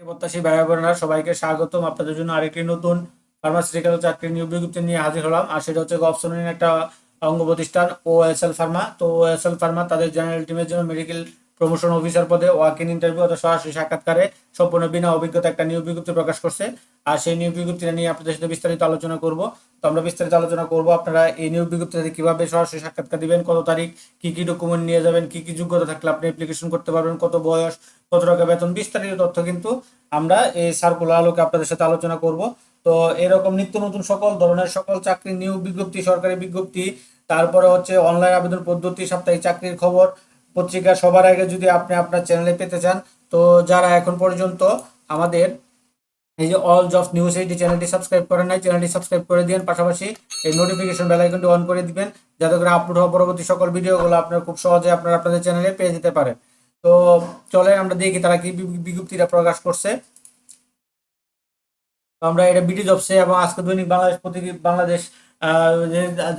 প্রত্যাশী ভাই বোনেরা, সবাইকে স্বাগতম। আপনাদের জন্য আরেকটি নতুন ফার্মাসিউটিক্যাল চাকরি নিয়োগ বিজ্ঞপ্তি নিয়ে হাজির হলাম। আর সেটা হচ্ছে অপশনের একটা অঙ্গ প্রতিষ্ঠান ও এস এল ফার্মা তো ও এস এল ফার্মা তাদের জেনারেল টিমের জন্য মেডিকেল প্রমোশন অফিসার পদে ওয়াক ইন ইন্টারভিউ অথবা সরাসরি সাক্ষাৎকারে সম্পূর্ণ বিনা অভিজ্ঞতা একটা নিয়োগ বিজ্ঞপ্তি প্রকাশ করছে। আর সেই নিয়োগ বিজ্ঞপ্তিটা নিয়ে আপনাদের সাথে বিস্তারিত আলোচনা করব। তো আমরা বিস্তারিত আলোচনা করব। আপনারা এই নিয়োগ বিজ্ঞপ্তিতে কীভাবে সরাসরি সাক্ষাৎকার দিবেন, কত তারিখ, কি কি ডকুমেন্ট নিয়ে যাবেন, কি কি যোগ্যতা থাকলে আপনি অ্যাপ্লিকেশন করতে পারবেন, কত বয়স, কত টাকা বেতন, বিস্তারিত তথ্য কিন্তু আমরা এই সার্কুলার আলোকে আপনাদের সাথে আলোচনা করব। তো এরকম নিত্য নতুন সকল ধরনের সকল চাকরি নিয়োগ বিজ্ঞপ্তি, সরকারি বিজ্ঞপ্তি, তারপরে হচ্ছে অনলাইন আবেদন পদ্ধতি, সাপ্তাহিক চাকরির খবর, পত্রিকা সবার আগে যদি আপনি আপনার চ্যানেলে পেতে চান, তো যারা এখন পর্যন্ত আমাদের এই যে অল জব নিউজ এইটি চ্যানেলটি সাবস্ক্রাইব করেন নাই চ্যানেলটি সাবস্ক্রাইব করে দিন পাশাপাশি এই নোটিফিকেশন বেল আইকনটি অন করে দিবেন, যাতে করে আপলোড হওয়া পরবর্তী সকল ভিডিওগুলো আপনার খুব সহজে আপনারা আপনাদের চ্যানেলে পেয়ে যেতে পারেন। তো চলেন আমরা দেখি তারা কি বিজ্ঞপ্তিটা প্রকাশ করছে। আমরা এটা বিডি জবসে এবং আজকে দৈনিক বাংলাদেশ পত্রিকা বাংলাদেশ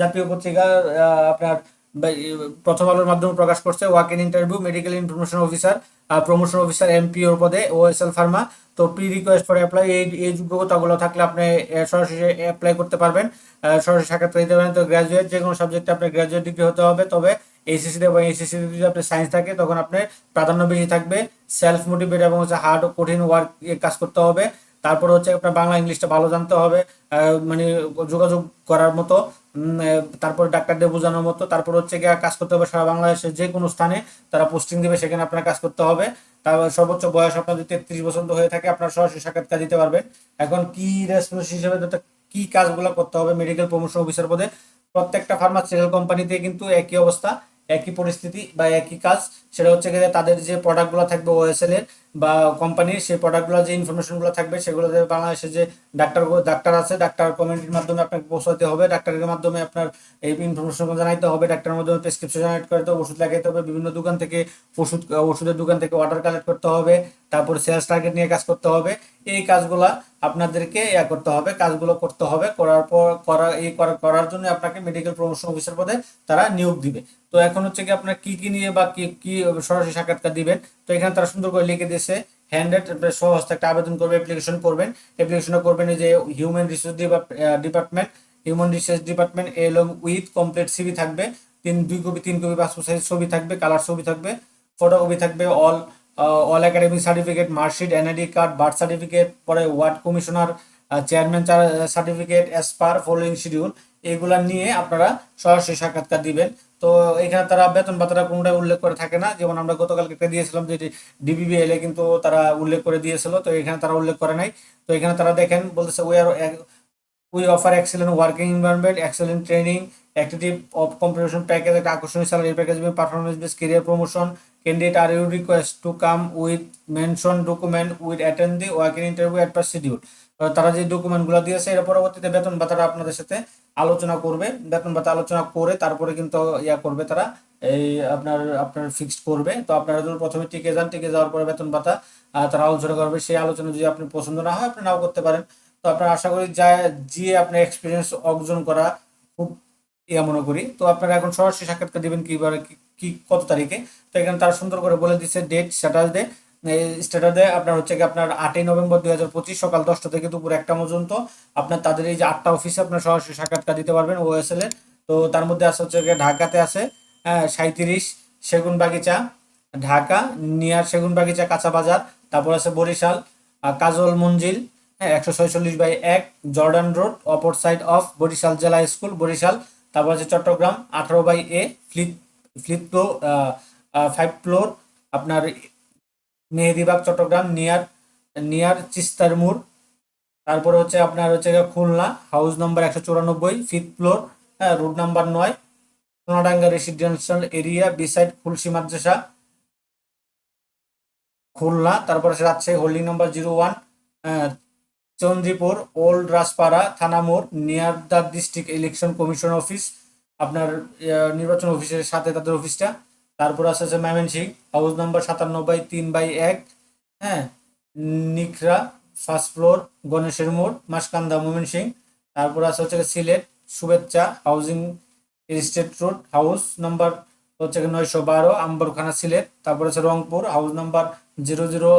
জাতীয় পত্রিকা আপনার প্রথম আলোর মাধ্যমে প্রকাশ করছে walk in interview, medical information officer promotion officer এমপিওর পদে, ওএসএল ফার্মা। তো প্রি রিকোয়েস্ট ফর অ্যাপ্লাই এই এই যোগ্যতাগুলো থাকলে আপনি সরাসরি অ্যাপ্লাই করতে পারবেন। সরাসরি সাক্ষাৎকার দিতে পারেন। তো গ্র্যাজুয়েট যে কোনো সাবজেক্টে আপনার গ্র্যাজুয়েট ডিগ্রি হতে হবে। তবে এইচএসসিতে এবং এইচএসসিতে যদি আপনার সায়েন্স থাকে, তখন আপনার প্রাধান্য বেশি থাকবে। সেলফ মোটিভেট এবং হচ্ছে হার্ড কঠিন ওয়ার্ক কাজ করতে হবে। তারপর হচ্ছে আপনার বাংলা ইংলিশটা ভালো জানতে হবে মানে যোগাযোগ করার মতো তারপর ডাক্তারদের বোঝানোর মতো, তারপর হচ্ছে গিয়ে কাজ করতে হবে সারা বাংলাদেশের যে কোনো স্থানে, তারা পোস্টিং দেবে, সেখানে আপনার কাজ করতে হবে। তারপর সর্বোচ্চ বয়স আপনার যদি তেত্রিশ বছর হয়ে থাকে, আপনার সরাসরি সাক্ষাৎকার দিতে পারবেন এখন কি রেসপন্স হিসেবে কি কাজগুলো করতে হবে মেডিকেল প্রমোশন অফিসার পদে? প্রত্যেকটা ফার্মাসিউটিক্যাল কোম্পানিতে কিন্তু একই অবস্থা। একই পরিস্থিতি বা একই কাজ, সেটা হচ্ছে গিয়ে তাদের যে প্রোডাক্টগুলো থাকবে ওএসএল এর বা কোম্পানির সেই প্রোডাক্টগুলো যে ইনফরমেশনগুলো থাকবে সেগুলো বাংলাদেশে যে ডাক্তার ডাক্তার আছে ডাক্তার কমিউনিটির মাধ্যমে আপনাকে পৌঁছাতে হবে ডাক্তারের মাধ্যমে আপনার এই ইনফরমেশনগুলো জানাইতে হবে ডাক্তারের মাধ্যমে প্রেসক্রিপশন জেনারেট করতে হবে, ওষুধ লাগাইতে হবে, বিভিন্ন দোকান থেকে ওষুধ, ওষুধের দোকান থেকে অর্ডার কালেক্ট করতে হবে, তারপর সেলস টার্গেট নিয়ে কাজ করতে হবে, এই কাজগুলা আপনাদেরকে ইয়া করতে হবে, কাজগুলো করতে হবে, করার পর, করা, এই করা- করার জন্য আপনাকে মেডিকেল প্রমোশন অফিসার পদে তারা নিয়োগ দিবে। তো এখন হচ্ছে কি আপনার কি কি নিয়ে বা কি কি সরাসরি সাক্ষাৎকার দিবেন? তো এখানে তারা সুন্দর করে লিখে দিয়েছে হ্যান্ডেড সহজ একটা আবেদন করবে অ্যাপ্লিকেশন করবেন। অ্যাপ্লিকেশনটা করবেন যে human resource department human resource department along with complete CV থাকবে। তিন, দুই কপি, তিন কপি পাসপোর্ট সাইজ ছবি থাকবে কালার ছবি থাকবে ফটোকপি থাকবে all all academic certificate marksheet NID card birth certificate পরে ward commissioner chairman certificate as per following schedule এগুলা নিয়ে আপনারা সরাসরি সাক্ষাৎকার দিবেন। তো এখানে তারা বেতন ভাতাটা কোনোটাই উল্লেখ করে থাকে না। যেমন আমরা গতকালকে একটা দিয়েছিলাম যে ডিবিবিএল এ কিন্তু তারা উল্লেখ করে দিয়েছিল, তো এখানে তারা উল্লেখ করে নাই। তো এখানে তারা দেখেন, বলতেছে we are we offer excellent working environment excellent training active of competition package একটা আকর্ষণীয় salary package performance base career promotion candidate are you request to come with mention document with attend the working interview at per schedule তারা যে ডকুমেন্টগুলো দিয়েছে, এর পরবর্তীতে বেতন ভাতাটা আপনাদের সাথে আলোচনা করবে। বেতন ভাতা আলোচনা করে তারপরে কিন্তু ইয়া করবে তারা। এই আপনার আপনার ফিক্সড করবে। তো আপনারা যদি প্রথমে টিকে যান, টিকে যাওয়ার পরে বেতন ভাতা তারা আলোচনা করবে। সেই আলোচনা যদি আপনি পছন্দ না হয়, আপনি নাও করতে পারেন। তো আপনার আশা করি যা যে আপনার এক্সপিরিয়েন্স অর্জন করা খুব, ইয়া মনে করি। তো আপনারা এখন সরাসরি সাক্ষাৎকার দিবেন কীভাবে কি- কত তারিখে? তো এখানে তারা সুন্দর করে বলে দিচ্ছে ডেট স্যাটারডে স্যাটারডে আপনার হচ্ছে আপনার আটই নভেম্বর দুই হাজার পঁচিশ সকাল দশটা থেকে দুপুর একটা পর্যন্ত। আপনার তাদের এই যে আটটা অফিসে আপনার সরাসরি সাক্ষাৎকার দিতে পারবেন ওএসএল এর তো তার মধ্যে আছে হচ্ছে ঢাকাতে আছে হ্যাঁ সাঁত্রিশ সেগুন বাগিচা ঢাকা, নিয়ার সেগুন বাগিচা কাঁচা বাজার, তারপর আছে বরিশাল কাজল মঞ্জিল হ্যাঁ একশো ছয়চল্লিশ বাই এক, জর্ডান রোড, অপর সাইড অফ বরিশাল জেলা স্কুল, বরিশাল, তারপর আছে চট্টগ্রাম, আঠারো by A flip flip floor five floor আপনার মেহেদিবাগ চট্টগ্রাম নিয়ার নিয়ার চিস্তার মোড়। তারপরে হচ্ছে আপনার হচ্ছে খুলনা হাউস নাম্বার একশো চুরানব্বই ফিফথ ফ্লোর হ্যাঁ রোড নাম্বার নয়। Sonadanga residential area beside Khulshi মাদ্রাসা। খুলনা, তারপর Rajshahi holding number zero one Chandripur old Rajpara, থানা মোড় near district election commission office আপনার নির্বাচন অফিসের সাথে তাদের অফিসটা। তারপর আছে হচ্ছে ময়মনসিংহ, হাউস নাম্বার সাতান্ন বাই তিন বাই এক হ্যাঁ? নিকরা, ফার্স্ট ফ্লোর, গণেশের মোড়, মাসকান্দা, ময়মনসিংহ। তারপর আছে হচ্ছে Sylhet, Shubhechha, housing estate road, house number হচ্ছে নয়শো বারো, আম্বরখানা, সিলেট। তারপর আছে Rangpur, house number zero zero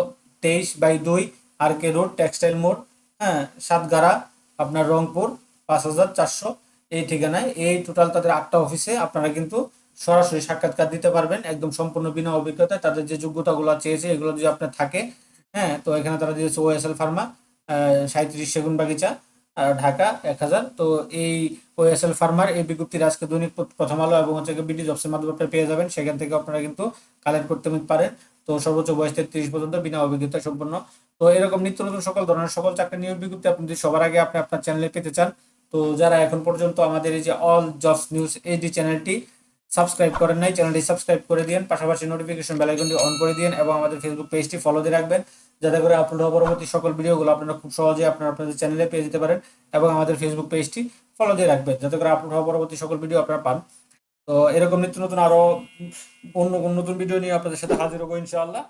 তেইশ বাই দুই, আর কে রোড, টেক্সটাইল মোড় হ্যাঁ? সাতগাড়া, আপনার রংপুর, পাঁচ হাজার চারশো এই ঠিকানায়। এই টোটাল তাদের আটটা অফিসে আপনারা কিন্তু সরাসরি সাক্ষাৎকার দিতে পারবেন। একদম সম্পূর্ণ বিনা অভিজ্ঞতায় তাদের যে যোগ্যতাগুলো চেয়েছে, এগুলো যদি আপনার থাকে হ্যাঁ তো এখানে তারা দিয়েছে ওএসএল ফার্মা সাঁত্রিশ সেগুন বাগিচা ঢাকা এক হাজার। তো এই ওএসএল ফার্মার এই বিজ্ঞপ্তির আজকে দৈনিক প্রথম আলো এবং হচ্ছে বিডি জবসের মাধ্যমে আপনারা পেয়ে যাবেন। সেখান থেকে আপনারা কিন্তু কালেক্ট করতে পারেন। তো সর্বোচ্চ বয়স তেত্রিশ পর্যন্ত বিনা অভিজ্ঞতা সম্পন্ন। তো এরকম নিত্য নতুন সকল ধরনের সকল চাকরি নিয়োগ বিজ্ঞপ্তি আপনি যদি সবার আগে আপনি আপনার চ্যানেলে পেতে চান তো যারা এখন পর্যন্ত আমাদের এই যে অল জবস নিউজ এইচডি চ্যানেলটি সাবস্ক্রাইব করেন নাই চ্যানেলটি সাবস্ক্রাইব করে দিন পাশাপাশি নোটিফিকেশন বেল আইকনটি অন করে দিন এবং আমাদের ফেসবুক পেজটি ফলো দিয়ে রাখবেন, যাতে করে আপলোড হওয়া পরবর্তী সকল ভিডিওগুলো আপনারা খুব সহজে আপনারা আপনাদের চ্যানেলে পেয়ে যেতে পারেন এবং আমাদের ফেসবুক পেজটি ফলো দিয়ে রাখবেন, যাতে করে আপলোড হওয়া পরবর্তী সকল ভিডিও আপনারা পান। তো এরকম নিত্য নতুন আরও অন্য, নতুন ভিডিও নিয়ে আপনাদের সাথে হাজির হব ইনশাআল্লাহ।